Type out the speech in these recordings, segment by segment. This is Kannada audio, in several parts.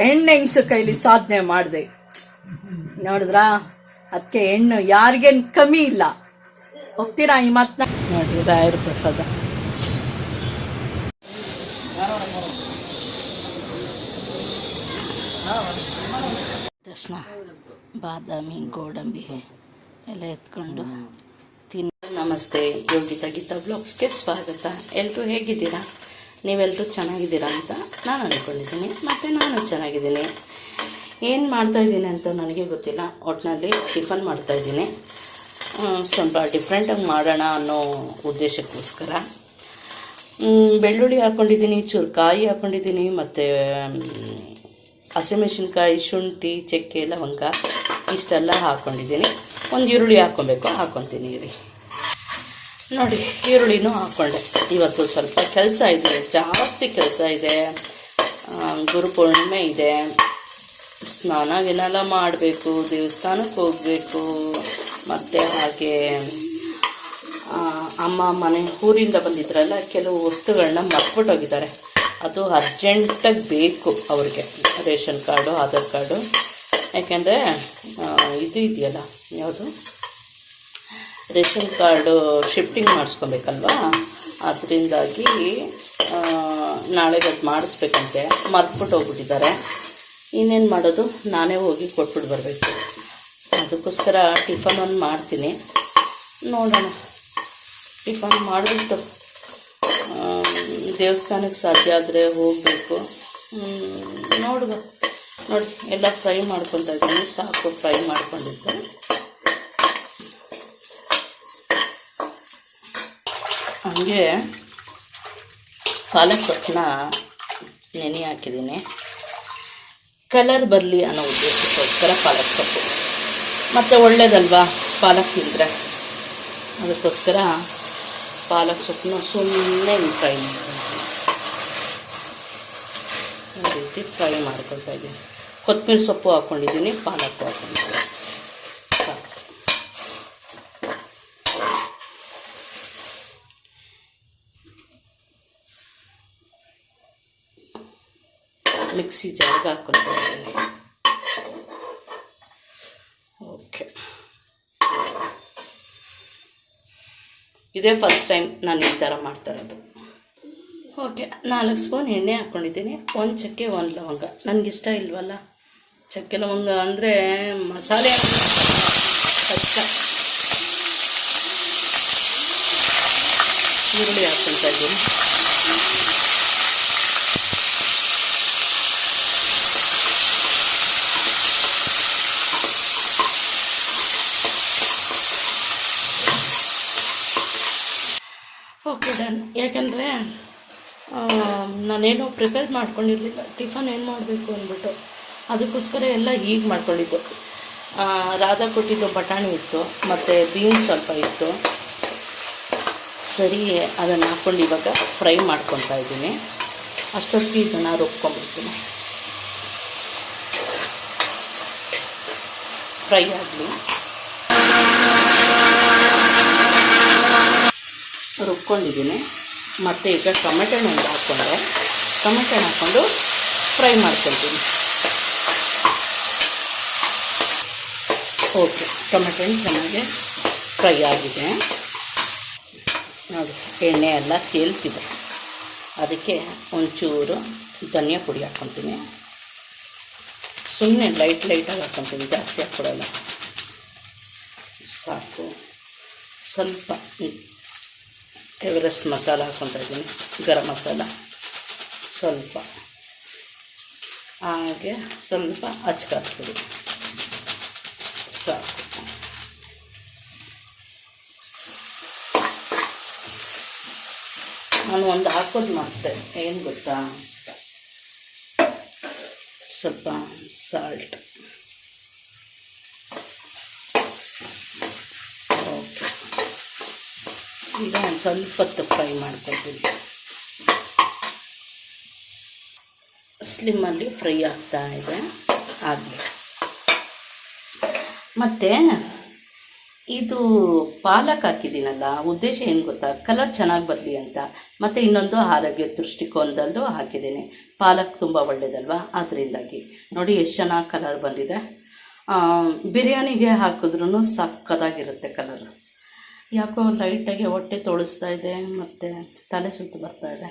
ಹೆಣ್ಣು ಹೆಂಗ್ಸು ಕೈಲಿ ಸಾಧನೆ ಮಾಡಿದೆ. ನೋಡಿದ್ರಾ? ಅದಕ್ಕೆ ಹೆಣ್ಣು ಯಾರಿಗೇನು ಕಮ್ಮಿ ಇಲ್ಲ. ಹೋಗ್ತೀರಾ ಈ ಮಾತನ್ನ ನೋಡಿ ರಾಯರ ಪ್ರಸಾದ ತಕ್ಷಣ ಬಾದಾಮಿ, ಗೋಡಂಬಿ ಎಲ್ಲ ಎತ್ಕೊಂಡು ತಿನ್ನ. ನಮಸ್ತೆ. ಯೋಗಿತಾ ಗೀತಾ ಬ್ಲಾಗ್ಸ್ಗೆ ಸ್ವಾಗತ. ಎಲ್ಲರೂ ಹೇಗಿದ್ದೀರಾ? ನೀವೆಲ್ಲರೂ ಚೆನ್ನಾಗಿದ್ದೀರಾ ಅಂತ ನಾನು ಅಂದ್ಕೊಂಡಿದ್ದೀನಿ ಮತ್ತು ನಾನು ಚೆನ್ನಾಗಿದ್ದೀನಿ. ಏನು ಮಾಡ್ತಾಯಿದ್ದೀನಿ ಅಂತ ನನಗೆ ಗೊತ್ತಿಲ್ಲ. ಒಟ್ಟಿನಲ್ಲಿ ಟಿಫನ್ ಮಾಡ್ತಾಯಿದ್ದೀನಿ ಸ್ವಲ್ಪ ಡಿಫ್ರೆಂಟಾಗಿ ಮಾಡೋಣ ಅನ್ನೋ ಉದ್ದೇಶಕ್ಕೋಸ್ಕರ. ಬೆಳ್ಳುಳ್ಳಿ ಹಾಕ್ಕೊಂಡಿದ್ದೀನಿ ಚೂರು ಕಾಯಿ ಹಾಕ್ಕೊಂಡಿದ್ದೀನಿ ಮತ್ತು ಹಸಿಮೆಣ್ಸಿನ್ಕಾಯಿ, ಶುಂಠಿ, ಚಕ್ಕೆ, ಲವಂಗ, ಇಷ್ಟೆಲ್ಲ ಹಾಕ್ಕೊಂಡಿದ್ದೀನಿ ಒಂದು ಈರುಳ್ಳಿ ಹಾಕ್ಕೊಬೇಕು. ಹಾಕ್ಕೊತೀನಿ ರೀ ನೋಡಿ, ಈರುಳ್ಳಿನೂ ಹಾಕ್ಕೊಂಡೆ ಇವತ್ತು ಸ್ವಲ್ಪ ಕೆಲಸ ಇದೆ, ಜಾಸ್ತಿ ಕೆಲಸ ಇದೆ. ಗುರುಪೂರ್ಣಿಮೆ ಇದೆ. ಸ್ನಾನ ಗಿನೆಲ್ಲ ಮಾಡಬೇಕು, ದೇವಸ್ಥಾನಕ್ಕೆ ಹೋಗಬೇಕು. ಮತ್ತು ಹಾಗೆ ಅಮ್ಮ ಮನೆ ಊರಿಂದ ಬಂದಿದ್ರಲ್ಲ, ಕೆಲವು ವಸ್ತುಗಳನ್ನ ಮರ್ಬಿಟ್ಟೋಗಿದ್ದಾರೆ ಅದು ಅರ್ಜೆಂಟಾಗಿ ಬೇಕು ಅವ್ರಿಗೆ, ರೇಷನ್ ಕಾರ್ಡು, ಆಧಾರ್ ಕಾರ್ಡು. ಯಾಕೆಂದರೆ ಇದು ಇದೆಯಲ್ಲ, ಯಾವುದು? ರೇಷನ್ ಕಾರ್ಡು ಶಿಫ್ಟಿಂಗ್ ಮಾಡಿಸ್ಕೊಬೇಕಲ್ವಾ? ಅದರಿಂದಾಗಿ ನಾಳೆಗೆ ಅದು ಮಾಡಿಸ್ಬೇಕಂತೆ. ಮರ್ತ್ಬಿಟ್ಟು ಹೋಗ್ಬಿಟ್ಟಿದ್ದಾರೆ. ಇನ್ನೇನು ಮಾಡೋದು? ನಾನೇ ಹೋಗಿ ಕೊಟ್ಬಿಟ್ಟು ಬರಬೇಕು. ಅದಕ್ಕೋಸ್ಕರ ಟಿಫನ್ ಒಂದು ಮಾಡ್ತೀನಿ. ನೋಡೋಣ. ಟಿಫನ್ ಮಾಡಿಬಿಟ್ಟು ದೇವಸ್ಥಾನಕ್ಕೆ ಸಾಧ್ಯ ಆದರೆ ಹೋಗಬೇಕು. ನೋಡ್ಬೇಕು ನೋಡಿ, ಎಲ್ಲ ಫ್ರೈ ಮಾಡ್ಕೊತಾ ಇದ್ದೀನಿ. ಸಾಕು, ಫ್ರೈ ಮಾಡ್ಕೊಂಡಿದ್ದೆ. ಹಂಗೆ ಪಾಲಕ್ ಸೊಪ್ಪನ್ನ ನೆನೆ ಹಾಕಿದ್ದೀನಿ. ಕಲರ್ ಬರಲಿ ಅನ್ನೋ ಉದ್ದೇಶಕ್ಕೋಸ್ಕರ ಪಾಲಕ್ ಸೊಪ್ಪು. ಮತ್ತು ಒಳ್ಳೇದಲ್ವಾ? ಪಾಲಕ್ ತಿಂದರೆ. ಅದಕ್ಕೋಸ್ಕರ ಪಾಲಕ್ ಸೊಪ್ಪನ್ನ ಸುಮ್ಮನೆ ಫ್ರೈ ಈ ರೀತಿ ಫ್ರೈ ಮಾಡ್ಕೊಳ್ತಾ ಇದ್ದೀನಿ. ಕೊತ್ತಂಬರಿ ಸೊಪ್ಪು ಹಾಕ್ಕೊಂಡಿದ್ದೀನಿ ಪಾಲಕ್ ಹಾಕ್ಕೊಂಡಿದ್ದೀನಿ ಮಿಕ್ಸಿ ಜಾರ್ಗೆ ಹಾಕ್ಕೊಳ್ತಾ ಇದ್ದೀನಿ ಓಕೆ ಇದೇ ಫಸ್ಟ್ ಟೈಮ್ ನಾನು ಈ ಥರ ಮಾಡ್ತಾ ಇರೋದು. ಓಕೆ ನಾಲ್ಕು ಸ್ಪೂನ್ ಎಣ್ಣೆ ಹಾಕ್ಕೊಂಡಿದ್ದೀನಿ ಒಂದು ಚಕ್ಕೆ, ಒಂದು ಲವಂಗ. ನನಗಿಷ್ಟ ಇಲ್ವಲ್ಲ? ಚಕ್ಕೆ, ಲವಂಗ ಅಂದರೆ ಮಸಾಲೆ. ಕಷ್ಟ. ಈರುಳ್ಳಿ ಹಾಕ್ಕೊಳ್ತಾ ಇದ್ದೀನಿ. ಓಕೆ ಡನ್ ಯಾಕೆಂದರೆ ನಾನೇನು ಪ್ರಿಪೇರ್ ಮಾಡ್ಕೊಂಡಿರಲಿಲ್ಲ. ಟಿಫನ್ ಏನು ಮಾಡಬೇಕು ಅಂದ್ಬಿಟ್ಟು, ಅದಕ್ಕೋಸ್ಕರ ಎಲ್ಲ ಈಗ ಮಾಡ್ಕೊಂಡಿದ್ದು. ರಾಧಾ ಕೊಟ್ಟಿದ್ದು ಬಟಾಣಿ ಇತ್ತು, ಮತ್ತು ಬೀನ್ಸ್ ಸ್ವಲ್ಪ ಇತ್ತು. ಸರಿ, ಅದನ್ನು ಹಾಕ್ಕೊಂಡು ಇವಾಗ ಫ್ರೈ ಮಾಡ್ಕೊತಾ ಇದ್ದೀನಿ. ಅಷ್ಟೊತ್ತಿಗೆ ಇದನ್ನು ರುಬ್ಕೊಂಡ್ಬಿಡ್ತೀನಿ. ಫ್ರೈ ಆಗಲಿ. ರುಬ್ಕೊಂಡಿದ್ದೀನಿ. ಮತ್ತು ಈಗ ಟೊಮೆಟೊ ಒಂದು ಹಾಕ್ಕೊಂಡೆ. ಟೊಮೆಟೊ ಹಾಕ್ಕೊಂಡು ಫ್ರೈ ಮಾಡ್ಕೊಳ್ತೀನಿ. ಓಕೆ, ಟೊಮೆಟೊ ಚೆನ್ನಾಗಿ ಫ್ರೈ ಆಗಿದೆ. ನೋಡಿ, ಎಣ್ಣೆ ಎಲ್ಲ ತೇಲ್ತಿದೆ. ಅದಕ್ಕೆ ಒಂಚೂರು ಧನಿಯಾ ಪುಡಿ ಹಾಕ್ಕೊತೀನಿ ಸುಮ್ಮನೆ ಲೈಟ್ ಲೈಟಾಗಿ ಹಾಕ್ಕೊತೀನಿ ಜಾಸ್ತಿ ಹಾಕ್ಕೊಡಲ್ಲ. ಸಾಕು. ಸ್ವಲ್ಪ ಎವರೆಸ್ಟ್ ಮಸಾಲ ಹಾಕ್ಕೊತಾ ಇದ್ದೀನಿ ಗರಂ ಮಸಾಲ ಸ್ವಲ್ಪ ಹಾಗೆ ಸ್ವಲ್ಪ ಅಚ್ಕಾರದ ಪುಡಿ ಸಾಕು ನಾನು ಒಂದು ಹಾಕೋದು ಮತ್ತೆ ಏನು ಗೊತ್ತಾ ಸ್ವಲ್ಪ ಸಾಲ್ಟ್ ಓಕೆ ಈಗ ಒಂದು ಸ್ವಲ್ಪ ಹೊತ್ತು ಫ್ರೈ ಮಾಡ್ಕೊಳ್ತೀವಿ ಸ್ಲಿಮ್ಮಲ್ಲಿ ಫ್ರೈ ಆಗ್ತಾ ಇದೆ ಆಗಲಿ ಮತ್ತು ಇದು ಪಾಲಕ್ ಹಾಕಿದ್ದೀನಲ್ಲ, ಉದ್ದೇಶ ಏನು ಗೊತ್ತಾ? ಕಲರ್ ಚೆನ್ನಾಗಿ ಬರಲಿ ಅಂತ. ಮತ್ತು ಇನ್ನೊಂದು ಆರೋಗ್ಯ ದೃಷ್ಟಿಕೋನದಲ್ಲೂ ಹಾಕಿದ್ದೀನಿ. ಪಾಲಕ್ ತುಂಬ ಒಳ್ಳೇದಲ್ವಾ? ಅದರಿಂದಾಗಿ ನೋಡಿ ಎಷ್ಟು ಚೆನ್ನಾಗಿ ಕಲರ್ ಬಂದಿದೆ. ಬಿರಿಯಾನಿಗೆ ಹಾಕಿದ್ರೂ ಸಕ್ಕದಾಗಿರುತ್ತೆ ಕಲರ್ ಯಾಕೋ ಲೈಟಾಗಿ ಹೊಟ್ಟೆ ತೊಳಸ್ತಾ ಇದೆ, ಮತ್ತು ತಲೆ ಸುತ್ತು ಬರ್ತಾ ಇದೆ.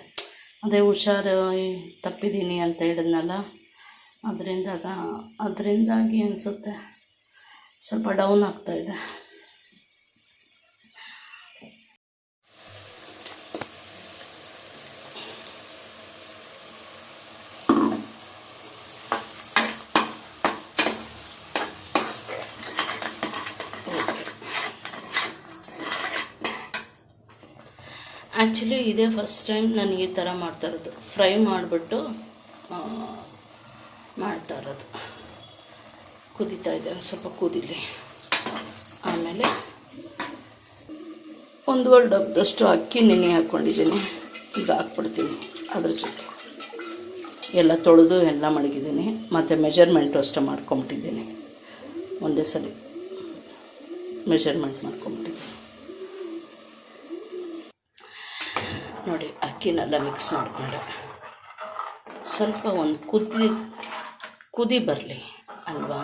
ಅದೇ ಹುಷಾರು ತಪ್ಪಿದ್ದೀನಿ ಅಂತ ಹೇಳಿದ್ನಲ್ಲ ಅದರಿಂದ ಅದರಿಂದಾಗಿ ಅನಿಸುತ್ತೆ. ಸ್ವಲ್ಪ ಡೌನ್ ಆಗ್ತಾ ಆ್ಯಕ್ಚುಲಿ ಇದೇ ಫಸ್ಟ್ ಟೈಮ್ ನಾನು ಈ ಥರ ಮಾಡ್ತಾ ಇರೋದು. ಫ್ರೈ ಮಾಡಿಬಿಟ್ಟು ಮಾಡ್ತಾ ಇರೋದು. ಕುದೀತಾ ಇದೆ ಸ್ವಲ್ಪ ಕುದೀಲಿ. ಆಮೇಲೆ ಒಂದುವರೆ ಡಬ್ಬದಷ್ಟು ಅಕ್ಕಿ ನೆನೆ ಹಾಕ್ಕೊಂಡಿದ್ದೀನಿ ಈಗ ಹಾಕ್ಬಿಡ್ತೀನಿ ಅದ್ರ ಜೊತೆ. ಎಲ್ಲ ತೊಳೆದು ಎಲ್ಲ ಮಡಗಿದ್ದೀನಿ. ಮತ್ತು ಮೆಜರ್ಮೆಂಟು ಅಷ್ಟೇ ಮಾಡ್ಕೊಂಬಿಟ್ಟಿದ್ದೀನಿ. ಒಂದೇ ಸಲ ಮೆಜರ್ಮೆಂಟ್ ಮಾಡ್ಕೊಂಬಿಟ್ಟಿದ್ದೀನಿ. ನೋಡಿ, ಅಕ್ಕಿನೆಲ್ಲ ಮಿಕ್ಸ್ ಮಾಡಿಕೊಂಡೆ. ಸ್ವಲ್ಪ ಒಂದು ಕುದಿ ಕುದಿ ಬರಲಿ, ಅಲ್ವಾ?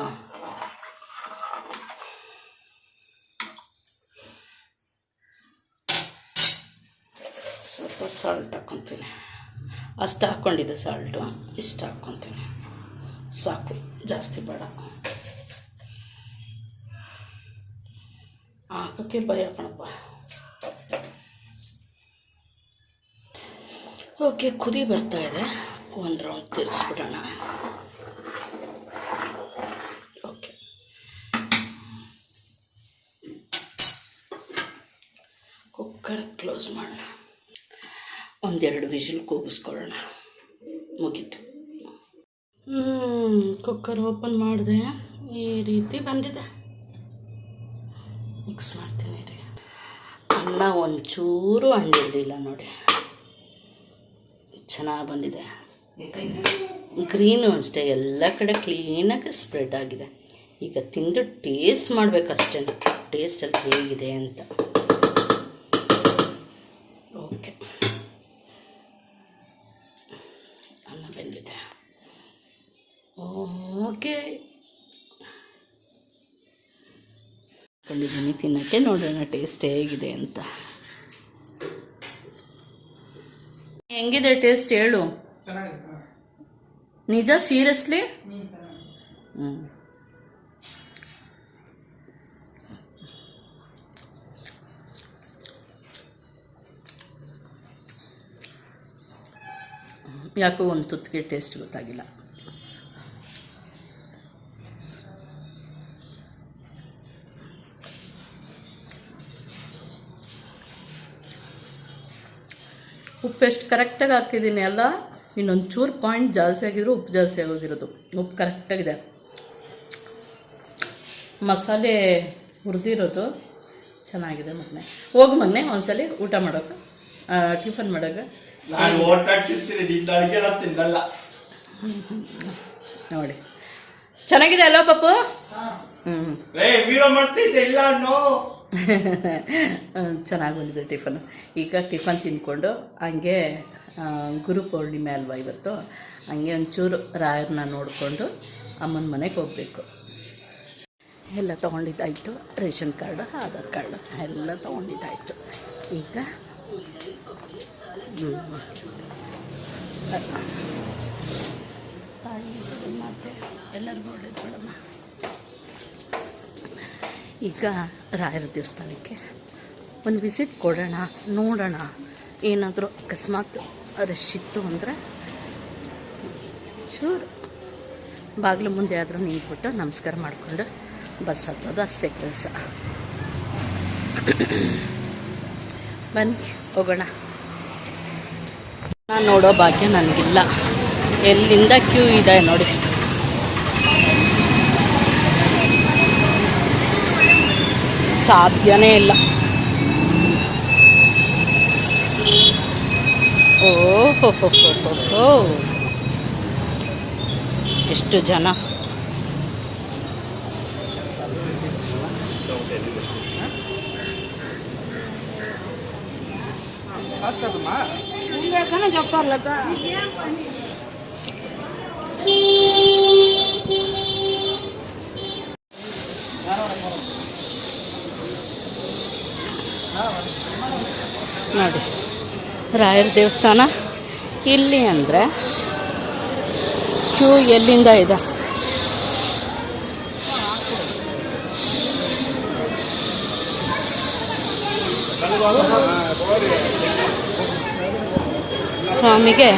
ಸ್ವಲ್ಪ ಸಾಲ್ಟ್ ಹಾಕ್ಕೊತೀನಿ ಅಷ್ಟು ಹಾಕ್ಕೊಂಡಿದ್ದೆ ಸಾಲ್ಟು ಇಷ್ಟು ಹಾಕ್ಕೊತೀನಿ ಸಾಕು, ಜಾಸ್ತಿ ಬೇಡ. ಹಾಕೋಕ್ಕೆ ಭಯ ಕಣಪ್ಪ. ಓಕೆ, ಕುದಿ ಬರ್ತಾ ಇದೆ. ಒಂದು ರೌಂಡ್ ತಿರ್ಗಿಸ್ಬಿಡೋಣ. ಓಕೆ. ಕುಕ್ಕರ್ ಕ್ಲೋಸ್ ಮಾಡೋಣ. ಒಂದೆರಡು ವಿಷಲ್ ಕೂಗಿಸ್ಕೊಳ್ಳೋಣ. ಮುಗೀತು. ಕುಕ್ಕರ್ ಓಪನ್ ಮಾಡಿದೆ. ಈ ರೀತಿ ಬಂದಿದೆ. ಮಿಕ್ಸ್ ಮಾಡ್ತೀನಿ ರೀ. ಅನ್ನ ಒಂಚೂರು ಹಣ್ಣಿಡ್ದಿಲ್ಲ ನೋಡಿ. ಚೆನ್ನಾಗಿ ಬಂದಿದೆ. ಗ್ರೀನು ಅಷ್ಟೇ, ಎಲ್ಲ ಕಡೆ ಕ್ಲೀನಾಗಿ ಸ್ಪ್ರೆಡ್ ಆಗಿದೆ. ಈಗ ತಿಂದು ಟೇಸ್ಟ್ ಮಾಡಬೇಕಷ್ಟೇ ಟೇಸ್ಟಲ್ಲಿ ಹೇಗಿದೆ ಅಂತ. ಓಕೆ ಅನ್ನ ಬೆಂದಿದೆ. ಓಕೆ ಕಂಡಿದ್ದೀನಿ ತಿನ್ನೋಕ್ಕೆ ನೋಡೋಣ ಟೇಸ್ಟ್ ಹೇಗಿದೆ ಅಂತ. ಹೆಂಗಿದೆ ಟೇಸ್ಟ್ ಹೇಳು. ನಿಜ ಸೀರಿಯಸ್ಲಿ? ಹ್ಞೂ ಯಾಕೋ ಒಂದು ತುತ್ತಿಗೆ ಟೇಸ್ಟ್ ಗೊತ್ತಾಗಿಲ್ಲ. ಉಪ್ಪು ಎಷ್ಟು ಕರೆಕ್ಟಾಗಿ ಹಾಕಿದ್ದೀನಿ ಅಲ್ಲ ಇನ್ನೊಂಚೂರು ಪಾಯಿಂಟ್ ಜಾಸ್ತಿ ಆಗಿದ್ರು ಉಪ್ಪು ಜಾಸ್ತಿ ಆಗೋಗಿರೋದು. ಉಪ್ಪು ಕರೆಕ್ಟಾಗಿದೆ. ಮಸಾಲೆ ಹುರಿದಿರೋದು ಚೆನ್ನಾಗಿದೆ ಮಗನೆ ಹೋಗಿ ಮಗನೆ ಒಂದ್ಸಲಿ ಊಟ ಮಾಡೋಕೆ ಟಿಫನ್ ಮಾಡೋಕೆ. ನೋಡಿ. ಚೆನ್ನಾಗಿದೆ ಅಲ್ಲ ಪಪ್ಪು ಹ್ಞೂ ಚೆನ್ನಾಗಿ ಬಂದಿದೆ ಟಿಫನು. ಈಗ ಟಿಫನ್ ತಿಂದ್ಕೊಂಡು ಹಂಗೆ ಗುರು ಪೌರ್ಣಿಮೆ ಅಲ್ವಾ ಇವತ್ತು? ಹಂಗೆ ಒಂಚೂರು ರಾಯರನ್ನ ನೋಡಿಕೊಂಡು ಅಮ್ಮನ ಮನೆಗೆ ಹೋಗಬೇಕು. ಎಲ್ಲ ತೊಗೊಂಡಿದ್ದಾಯಿತು, ರೇಷನ್ ಕಾರ್ಡು, ಆಧಾರ್ ಕಾರ್ಡು, ಎಲ್ಲ ತೊಗೊಂಡಿದ್ದಾಯಿತು. ಈಗ ಮತ್ತೆ ಎಲ್ಲರಿಗೂ ಒಳ್ಳೇದು ಬಿಡಮ್ಮ ಈಗ ರಾಯರ ದೇವಸ್ಥಾನಕ್ಕೆ ಒಂದು ವಿಸಿಟ್ ಕೊಡೋಣ, ನೋಡೋಣ. ಏನಾದರೂ ಅಕಸ್ಮಾತ್ ರಶ್ ಇತ್ತು ಅಂದರೆ ಚೂರು ಬಾಗಿಲು ಮುಂದೆ ಆದರೂ ನಿಂತ್ಬಿಟ್ಟು ನಮಸ್ಕಾರ ಮಾಡಿಕೊಂಡು ಬಸ್ ಹತ್ತೋದು ಅಷ್ಟೇ ಕೆಲಸ. ಬನ್ನಿ, ಹೋಗೋಣ. ನಾನು ನೋಡೋ ಭಾಗ್ಯ ನನಗಿಲ್ಲ. ಎಲ್ಲಿಂದ ಕ್ಯೂ ಇದೆ ನೋಡಿ. ಸಾಧ್ಯನೇ ಇಲ್ಲ. ಓಹೋ ಹೋ ಎಷ್ಟು ಜನ? చెప్పాలి ನೋಡಿ. ರಾಯರ ದೇವಸ್ಥಾನ ಇಲ್ಲಿ ಅಂದರೆ ಕ್ಯೂ ಎಲ್ಲಿಂದ ಇದೆ? ಸ್ವಾಮಿಗೆ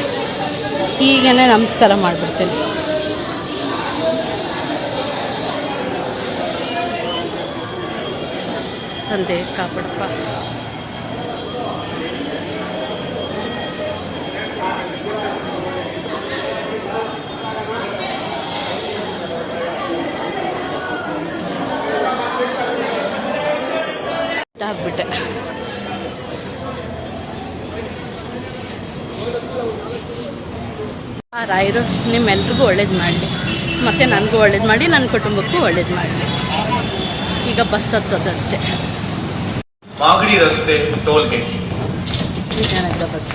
ಈಗೇನೆ ನಮಸ್ಕಾರ ಮಾಡಿಬಿಡ್ತೀನಿ. ತಂದೆ ಕಾಪಾಡಪ್ಪ. ಆಗ್ಬಿಟ್ಟೆ. ಆ ರಾಯರು ನಿಮ್ಮೆಲ್ರಿಗೂ ಒಳ್ಳೇದು ಮಾಡಲಿ. ಮತ್ತು ನನಗೂ ಒಳ್ಳೇದು ಮಾಡಿ ನನ್ನ ಕುಟುಂಬಕ್ಕೂ ಒಳ್ಳೇದು ಮಾಡಲಿ. ಈಗ ಬಸ್ ಹತ್ತೋದಷ್ಟೇ ಮಾಗಡಿ ರಸ್ತೆ ಟೋಲ್ ಗೇಟ್. ಬಸ್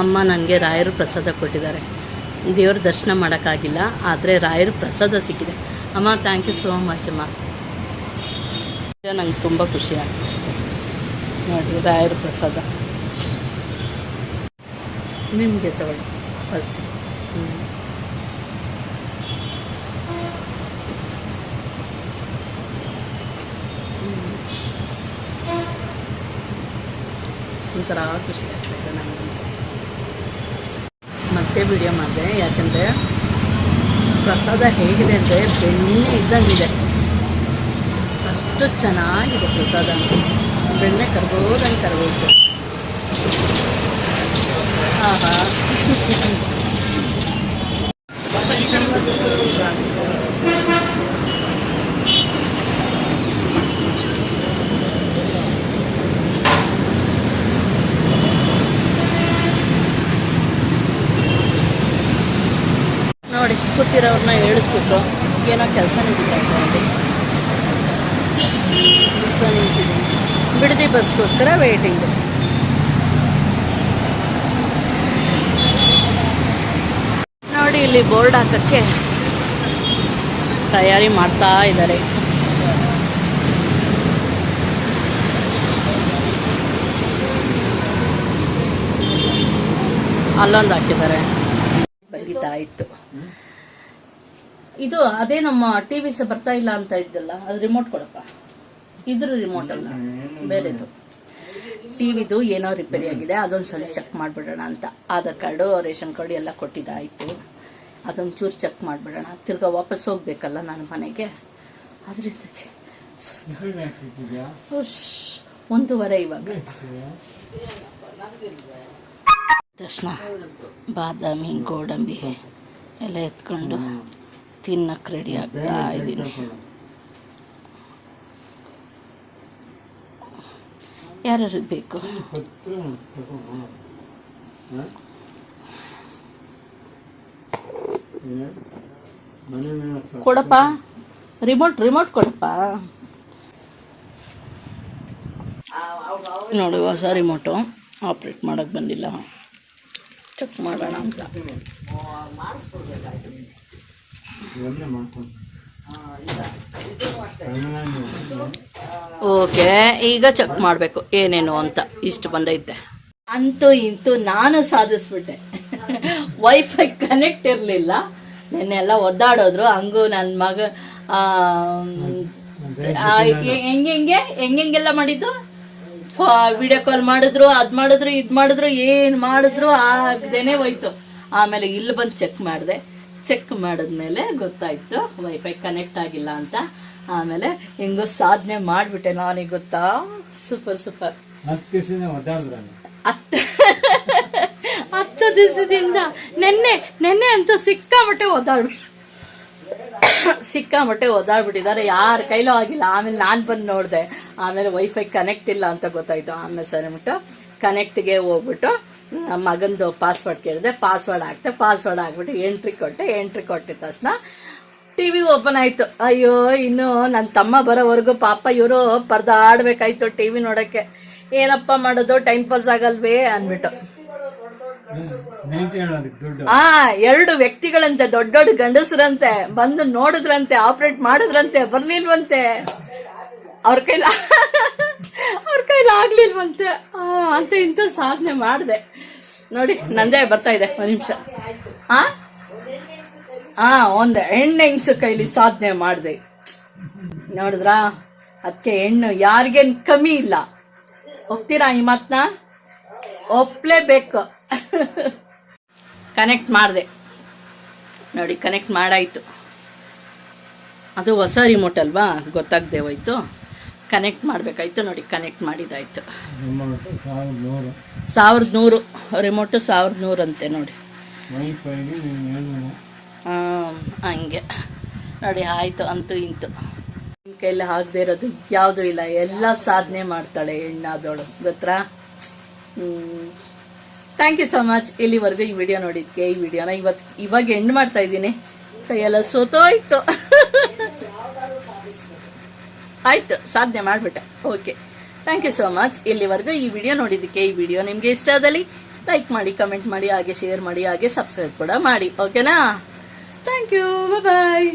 ಅಮ್ಮ ನನಗೆ ರಾಯರು ಪ್ರಸಾದ ಕೊಟ್ಟಿದ್ದಾರೆ. ದೇವ್ರ ದರ್ಶನ ಮಾಡೋಕ್ಕಾಗಿಲ್ಲ ಆದರೆ ರಾಯರು ಪ್ರಸಾದ ಸಿಕ್ಕಿದೆ. ಅಮ್ಮ ಥ್ಯಾಂಕ್ ಯು ಸೋ ಮಚ್ ಅಮ್ಮ. ನಂಗೆ ತುಂಬ ಖುಷಿ ಆಗ್ತದೆ. ನೋಡಿ ರಾಯರ ಪ್ರಸಾದ. ನಿಮಗೆ ತಗೊಳ್ಳಿ ಫಸ್ಟ್ ಒಂಥರ ಖುಷಿ ಆಗ್ತದೆ ನನಗೆ ಮತ್ತೆ ವಿಡಿಯೋ ಮಾಡಿದೆ, ಯಾಕಂದರೆ ಪ್ರಸಾದ ಹೇಗಿದೆ ಅಂದರೆ ಬೆಣ್ಣೆ ಇದ್ದಂಗಿದೆ. ಅಷ್ಟು ಚೆನ್ನಾಗಿದೆ ಪ್ರಸಾದ. ಬೆಣ್ಣೆ ಕರ್ಬೋದಂಗೆ ಕರ್ಬೋದು ಆಹಾ ನೋಡಿ ಕೂತಿರೋರನ್ನ ಹೇಳಿಸ್ಬಿಟ್ಟು ಏನೋ ಕೆಲಸ ನಡೀತಾ ಇದೆ ಅಲ್ಲಿ. ಬಿಡದಿ ಬಸ್ಗೋಸ್ಕರ ವೇಟಿಂಗು ನೋಡಿ ಇಲ್ಲಿ ಬೋರ್ಡ್ ಹಾಕೋಕ್ಕೆ ತಯಾರಿ ಮಾಡ್ತಾ ಇದ್ದಾರೆ. ಅಲ್ಲೊಂದು ಹಾಕಿದ್ದಾರೆ. ಇತ್ತು. ಇದು ಅದೇ ನಮ್ಮ ಟಿ ವಿ ಸಹ ಬರ್ತಾ ಇಲ್ಲ ಅಂತ ಇದ್ದಲ್ಲ ಅದು ರಿಮೋಟ್ ಕೊಡಪ್ಪ. ಇದ್ರ ರಿಮೋಟ್ ಅಲ್ಲ ಬೇರೆದು. ಟಿ ವಿದು ಏನೋ ರಿಪೇರಿ ಆಗಿದೆ ಅದೊಂದು ಸಲ ಚೆಕ್ ಮಾಡಿಬಿಡೋಣ ಅಂತ. ಆಧಾರ್ ಕಾರ್ಡು ರೇಷನ್ ಕಾರ್ಡು ಎಲ್ಲ ಕೊಟ್ಟಿದ್ದಾಯಿತು. ಅದೊಂದು ಚೂರು ಚೆಕ್ ಮಾಡಿಬಿಡೋಣ. ತಿರ್ಗಾ ವಾಪಸ್ ಹೋಗ್ಬೇಕಲ್ಲ ನಾನು ಮನೆಗೆ. ಅದರಿಂದ ಉಶ್, ಒಂದೂವರೆ ಇವಾಗ. ತಕ್ಷಣ ಬಾದಾಮಿ ಗೋಡಂಬಿ ಎಲ್ಲ ಎತ್ಕೊಂಡು ತಿನ್ನಕ್ಕೆ ರೆಡಿ ಆಗ್ತಾ ಇದ್ದೀನಿ. ಯಾರ್ಯಾರಿಗೆ ಬೇಕು? ಕೊಡಪ್ಪ? ರಿಮೋಟ್ ರಿಮೋಟ್ ಕೊಡಪ್ಪ? ನೋಡಿ, ಹೊಸ ರಿಮೋಟು ಆಪ್ರೇಟ್ ಮಾಡೋಕ್ಕೆ ಬಂದಿಲ್ಲ. ಚೆಕ್ ಮಾಡೋಣ ಅಂತ. ಓಕೆ, ಈಗ ಚೆಕ್ ಮಾಡಬೇಕು ಏನೇನು ಅಂತ. ಇಷ್ಟು ಬಂದೈತೆ ಅಂತೂ ಇಂತೂ ನಾನು ಸಾಧಿಸ್ಬಿಟ್ಟೆ. ವೈಫೈ ಕನೆಕ್ಟ್ ಇರಲಿಲ್ಲ. ನೆನ್ನೆಲ್ಲ ಒದ್ದಾಡೋದ್ರು. ಹಂಗೂ ನನ್ನ ಮಗ ಹೆಂಗೆ ಹೆಂಗೆಲ್ಲ ಮಾಡಿದ್ದು? ವಿಡಿಯೋ ಕಾಲ್ ಮಾಡಿದ್ರು, ಅದ್ ಮಾಡಿದ್ರು, ಇದು ಮಾಡಿದ್ರು, ಏನು ಮಾಡಿದ್ರು, ಆಗದೇನೆ ಹೋಯ್ತು. ಆಮೇಲೆ ಇಲ್ಲಿ ಬಂದು ಚೆಕ್ ಮಾಡಿದೆ. ಚೆಕ್ ಮಾಡಿದ್ಮೇಲೆ ಗೊತ್ತಾಯಿತು ವೈಫೈ ಕನೆಕ್ಟ್ ಆಗಿಲ್ಲ ಅಂತ. ಆಮೇಲೆ ಹೆಂಗೋ ಸಾಧನೆ ಮಾಡಿಬಿಟ್ಟೆ ನಾನೀಗ ಗೊತ್ತಾ? ಸೂಪರ್ ಸೂಪರ್ ಹತ್ತು ಹತ್ತು ದಿವಸದಿಂದ ನೆನ್ನೆ ನೆನ್ನೆ ಅಂತೂ ಸಿಕ್ಕಾಮಟ್ಟೆ ಓದಾಡ್ಬಿಟ್ಟು ಸಿಕ್ಕಾಮಟ್ಟೆ ಓದಾಡ್ಬಿಟ್ಟಿದ್ದಾರೆ ಯಾರ ಕೈಲೂ ಆಗಿಲ್ಲ. ಆಮೇಲೆ ನಾನು ಬಂದು ನೋಡಿದೆ. ಆಮೇಲೆ ವೈಫೈ ಕನೆಕ್ಟ್ ಇಲ್ಲ ಅಂತ ಗೊತ್ತಾಯ್ತು. ಆಮೇಲೆ ಸರಿ ಬಿಟ್ಟು ಕನೆಕ್ಟ್ಗೆ ಹೋಗ್ಬಿಟ್ಟು ಮಗಂದು ಪಾಸ್ವರ್ಡ್ ಕೇಳಿದೆ. ಪಾಸ್ವರ್ಡ್ ಹಾಕ್ತೆ ಪಾಸ್ವರ್ಡ್ ಹಾಕ್ಬಿಟ್ಟು ಎಂಟ್ರಿ ಕೊಟ್ಟೆ. ಎಂಟ್ರಿ ಕೊಟ್ಟಿದ ತಕ್ಷಣ ಟಿ ವಿ ಓಪನ್ ಆಯಿತು. ಅಯ್ಯೋ, ಇನ್ನು ನನ್ನ ತಮ್ಮ ಬರೋವರೆಗೂ ಪಾಪ ಇವರು ಪರ್ದಾಡಬೇಕಾಯ್ತು ಟಿ ವಿ ನೋಡೋಕ್ಕೆ. ಏನಪ್ಪ ಮಾಡೋದು ಟೈಮ್ ಪಾಸ್ ಆಗಲ್ವೇ ಅಂದ್ಬಿಟ್ಟು. ಆ, ಎರಡು ವ್ಯಕ್ತಿಗಳಂತೆ, ದೊಡ್ಡ ದೊಡ್ಡ ಗಂಡಸರಂತೆ, ಬಂದು ನೋಡಿದ್ರಂತೆ ಆಪರೇಟ್ ಮಾಡಿದ್ರಂತೆ, ಬರ್ಲಿಲ್ವಂತೆ. ಅವ್ರ ಕೈಲಿ ಅವ್ರ ಕೈಲಿ ಆಗ್ಲಿಲ್ವಂತೆ. ಅಂತ ಇಂಥ ಸಾಧನೆ ಮಾಡಿದೆ. ನೋಡಿ, ನಂದೇ ಬರ್ತಾ ಇದೆ, ಒಂದು ನಿಮಿಷ. ಆ? ಹಾ ಒಂದು ಹೆಣ್ಣು ಹೆಂಗ್ಸು ಕೈಲಿ ಸಾಧನೆ ಮಾಡಿದೆ. ನೋಡಿದ್ರಾ? ಅದಕ್ಕೆ ಹೆಣ್ಣು ಯಾರಿಗೇನು ಕಮ್ಮಿ ಇಲ್ಲ. ಒಪ್ತೀರಾ ಈ ಮಾತನ್ನ ಒಪ್ಲೇಬೇಕು. ಕನೆಕ್ಟ್ ಮಾಡಿದೆ. ನೋಡಿ ಕನೆಕ್ಟ್ ಮಾಡಾಯಿತು. ಅದು ಹೊಸ ರಿಮೋಟ್ ಅಲ್ವಾ? ಗೊತ್ತಾಗದೆ ಹೋಯ್ತು. ಕನೆಕ್ಟ್ ಮಾಡಬೇಕಾಯ್ತು ನೋಡಿ ಕನೆಕ್ಟ್ ಮಾಡಿದಾಯ್ತು. ಸಾವಿರದ ನೂರು. ರಿಮೋಟು ಸಾವಿರದ ನೂರು ಅಂತೆ ನೋಡಿ. ಹಂಗೆ. ನೋಡಿ ಆಯಿತು ಅಂತೂ ಇಂತು. ನಿಮ್ಮ ಕೈಯಲ್ಲಿ ಆಗದೆ ಇರೋದು ಯಾವುದೂ ಇಲ್ಲ. ಎಲ್ಲ ಸಾಧನೆ ಮಾಡ್ತಾಳೆ ಹೆಣ್ಣಾದವಳು. ಗೊತ್ತಾ? ಥ್ಯಾಂಕ್ ಯು ಸೊ ಮಚ್ ಇಲ್ಲಿವರೆಗೂ ಈ ವಿಡಿಯೋ ನೋಡಿದ್ಕೆ ಈ ವಿಡಿಯೋನ ಇವತ್ತು ಇವಾಗ ಎಂಡ್ ಮಾಡ್ತಾ ಇದ್ದೀನಿ. ಕೈಯೆಲ್ಲ ಸೋತೋಯ್ತು. ಆಯಿತು ಸಾಧ್ಯ ಮಾಡಿಬಿಟ್ಟೆ. Okay thank you so much ಇಲ್ಲಿವರೆಗೂ ಈ ವಿಡಿಯೋ ನೋಡಿದ್ದಕ್ಕೆ ಈ ವಿಡಿಯೋ ನಿಮಗೆ ಇಷ್ಟ ಆದಲ್ಲಿ ಲೈಕ್ ಮಾಡಿ ಕಮೆಂಟ್ ಮಾಡಿ, ಹಾಗೆ ಶೇರ್ ಮಾಡಿ, ಹಾಗೆ ಸಬ್ಸ್ಕ್ರೈಬ್ ಕೂಡ ಮಾಡಿ. ಓಕೆನಾ ಥ್ಯಾಂಕ್ ಯು ಬಾಯ್